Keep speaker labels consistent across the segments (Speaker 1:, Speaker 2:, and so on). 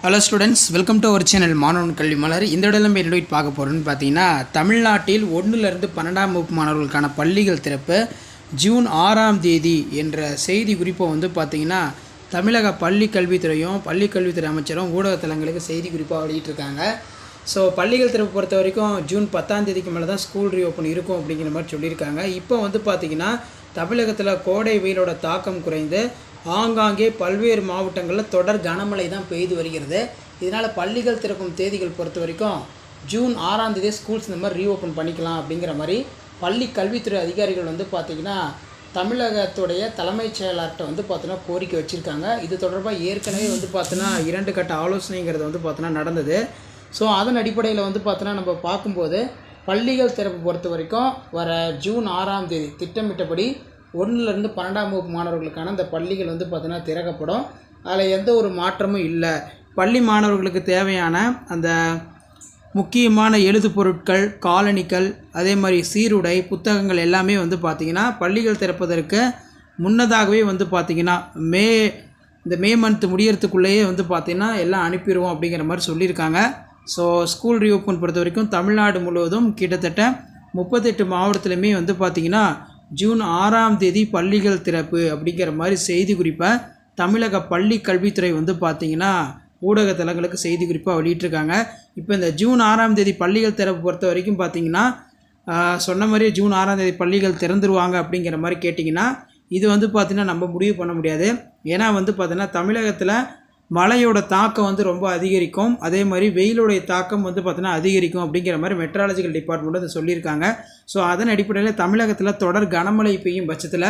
Speaker 1: Hello students welcome to our channel Maanavan Kalvi Malar இந்த இடத்துல நம்ம என்ன பார்க்க போகிறோம்னு பார்த்தீங்கன்னா தமிழ்நாட்டில் ஒன்றுலேருந்து பன்னெண்டாம் வகுப்பு மாணவர்களுக்கான பள்ளிகள் திறப்பு. ஜூன் ஆறாம் தேதி என்ற செய்தி குறிப்பை வந்து பார்த்தீங்கன்னா தமிழக பள்ளி கல்வித்துறையும் பள்ளி கல்வித்துறை அமைச்சரும் ஊடகத்தலங்களுக்கு செய்தி குறிப்பாக வெளியிட்டிருக்காங்க. ஸோ பள்ளிகள் திறப்பு பொறுத்த வரைக்கும் ஜூன் பத்தாம் தேதிக்கு மேலே தான் ஸ்கூல் ரீஓப்பன் இருக்கும் அப்படிங்கிற மாதிரி சொல்லியிருக்காங்க. இப்போ வந்து பார்த்திங்கன்னா தமிழகத்தில் கோடை வெயிலோட தாக்கம் குறைந்து ஆங்காங்கே பல்வேறு மாவட்டங்களில் தொடர் கனமழை தான் பெய்து வருகிறது. இதனால் பள்ளிகள் திறக்கும் தேதிகள் பொறுத்த வரைக்கும் ஜூன் ஆறாம் தேதி ஸ்கூல்ஸ் இந்த மாதிரி ரீஓப்பன் பண்ணிக்கலாம் அப்படிங்கிற மாதிரி பள்ளி கல்வித்துறை அதிகாரிகள் வந்து பார்த்திங்கன்னா தமிழகத்துடைய தலைமைச் செயலாளர்கிட்ட வந்து பார்த்தோன்னா கோரிக்கை வச்சுருக்காங்க. இது தொடர்பாக ஏற்கனவே வந்து பார்த்தோன்னா இரண்டு கட்ட ஆலோசனைங்கிறது வந்து பார்த்தோன்னா நடந்தது. ஸோ அதன் அடிப்படையில் வந்து பார்த்தோன்னா நம்ம பார்க்கும்போது பள்ளிகள் திறப்பு பொறுத்த வரைக்கும் வர ஜூன் ஆறாம் தேதி திட்டமிட்டபடி ஒன்றுலேருந்து பன்னெண்டாம் வகுப்பு மாணவர்களுக்கான இந்த பள்ளிகள் வந்து பார்த்திங்கன்னா திறக்கப்படும். அதில் எந்த ஒரு மாற்றமும் இல்லை. பள்ளி மாணவர்களுக்கு தேவையான அந்த முக்கியமான எழுது பொருட்கள் காலணிகள் அதே மாதிரி சீருடை புத்தகங்கள் எல்லாமே வந்து பார்த்திங்கன்னா பள்ளிகள் திறப்பதற்கு முன்னதாகவே வந்து பார்த்திங்கன்னா மே இந்த மே மந்த் முடியறதுக்குள்ளேயே வந்து பார்த்திங்கன்னா எல்லாம் அனுப்பிடுவோம் அப்படிங்கிற மாதிரி சொல்லியிருக்காங்க. ஸோ ஸ்கூல் ரீஓப்பன் பொறுத்த வரைக்கும் தமிழ்நாடு முழுவதும் கிட்டத்தட்ட முப்பத்தெட்டு மாவட்டத்துலையுமே வந்து பார்த்திங்கன்னா ஜூன் ஆறாம் தேதி பள்ளிகள் திறப்பு அப்படிங்கிற மாதிரி செய்தி குறிப்பை தமிழக பள்ளி கல்வித்துறை வந்து பார்த்திங்கன்னா ஊடக தளங்களுக்கு செய்தி குறிப்பாக வெளியிட்ருக்காங்க இப்போ இந்த ஜூன் ஆறாம் தேதி பள்ளிகள் திறப்பு பொறுத்த வரைக்கும் பார்த்தீங்கன்னா சொன்ன மாதிரியே ஜூன் ஆறாம் தேதி பள்ளிகள் திறந்துருவாங்க அப்படிங்கிற மாதிரி கேட்டிங்கன்னா இது வந்து பார்த்திங்கன்னா நம்ம முடிவு பண்ண முடியாது. ஏன்னா வந்து பார்த்திங்கன்னா தமிழகத்தில் மழையோட தாக்கம் வந்து ரொம்ப அதிகரிக்கும். அதே மாதிரி வெயிலுடைய தாக்கம் வந்து பார்த்தீங்கன்னா அதிகரிக்கும் அப்படிங்கிற மாதிரி மெட்ராலஜிக்கல் டிபார்ட்மெண்ட் வந்து சொல்லியிருக்காங்க. ஸோ அதன் அடிப்படையில் தமிழகத்தில் தொடர் கனமழை பெய்யும் பட்சத்தில்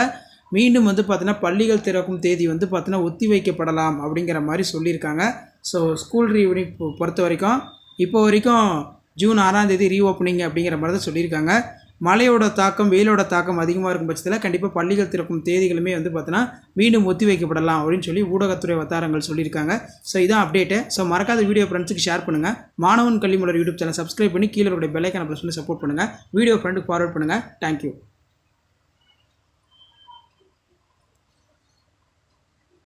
Speaker 1: மீண்டும் வந்து பார்த்தீங்கன்னா பள்ளிகள் திறக்கும் தேதி வந்து பார்த்தீங்கன்னா ஒத்தி வைக்கப்படலாம் அப்படிங்கிற மாதிரி சொல்லியிருக்காங்க. ஸோ ஸ்கூல் ரீஓப்பனிங் பொறுத்த வரைக்கும் இப்போ வரைக்கும் ஜூன் ஆறாம் தேதி ரீஓப்பனிங் அப்படிங்கிற மாதிரி தான் சொல்லியிருக்காங்க. மழையோட தாக்கம் வெயிலோட தாக்கம் அதிகமாக இருக்கும் பட்சத்தில் கண்டிப்பாக பள்ளிகள் திறக்கும் தேதிகளுமே வந்து பார்த்தீங்கன்னா மீண்டும் ஒத்தி வைக்கப்படலாம் அப்படின்னு சொல்லி ஊடகத்துறை வட்டாரங்கள் சொல்லியிருக்காங்க. ஸோ இதான் அப்டேட்டு ஸோ மறக்காத வீடியோ ஃப்ரெண்ட்ஸுக்கு ஷேர் பண்ணுங்கள் மாணவன் கல்வி மலர் யூடியூப் சேனல் சப்ஸ்கிரைப் பண்ணி கீழே இருக்கிற பெல்லைக்கான ப்ரெஸ் பண்ணி சப்போர்ட் பண்ணுங்கள் வீடியோ ஃப்ரெண்டுக்கு ஃபார்வர்ட் பண்ணுங்கள் தேங்க்யூ